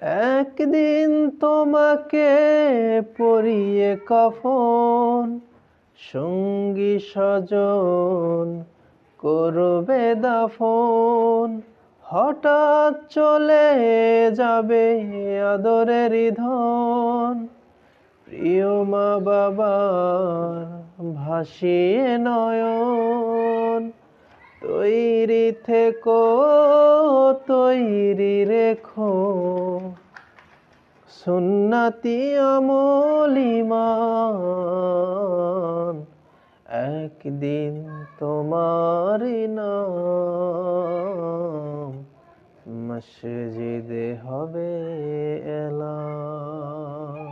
একদিন তোমাকে পরিয়ে কফন, সঙ্গী স্বজন করবে দাফন। হঠাৎ চলে যাবে আদরের ধন। প্রিয় মা বাবার ভাসিয়ে নয়ন, তৈরি থেকো, তৈরি রেখো। সুন্নতি আমলিমান একদিন তোমার নাম মসজিদে হবে এলাম।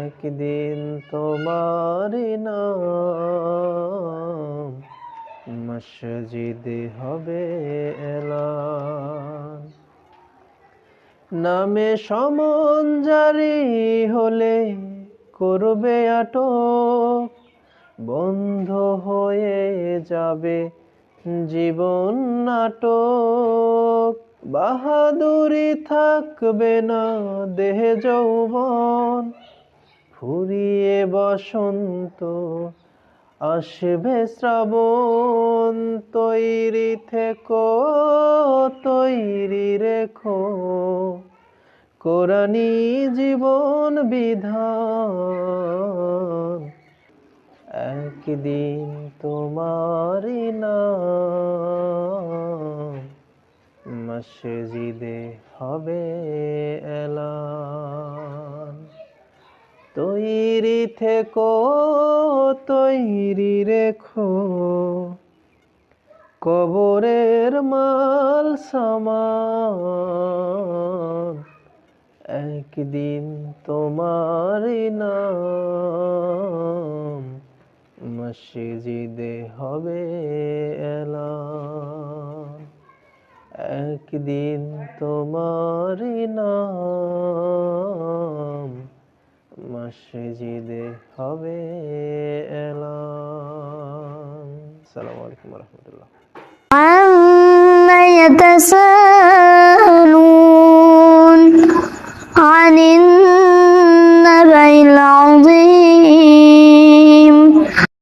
একদিন তোমার নাম মসজিদে হবে এলান নামে সমন জারি হলে করবে আটক, বন্ধ হয়ে যাবে জীবন নাটক। বাহাদুরি থাকবে না দেহে যৌবন, ফুরিয়ে বসন্ত আসবে শ্রাবণ, তৈরি থেকো, তৈরি রেখো। কোরআনি জীবন বিধান, একদিন তোমারই নাম। মসজিদে হবে এলান। তৈরি থেকো, তৈরি রেখো। কবরের মাল সামান, একদিন তোমার নাম। মসজিদে হবে এলান একদিন তোমার নাম। মসজিদে হবে এলান সালামু আলাইকুম রহমতুল্লাহ عما يتساءلون عن النبأ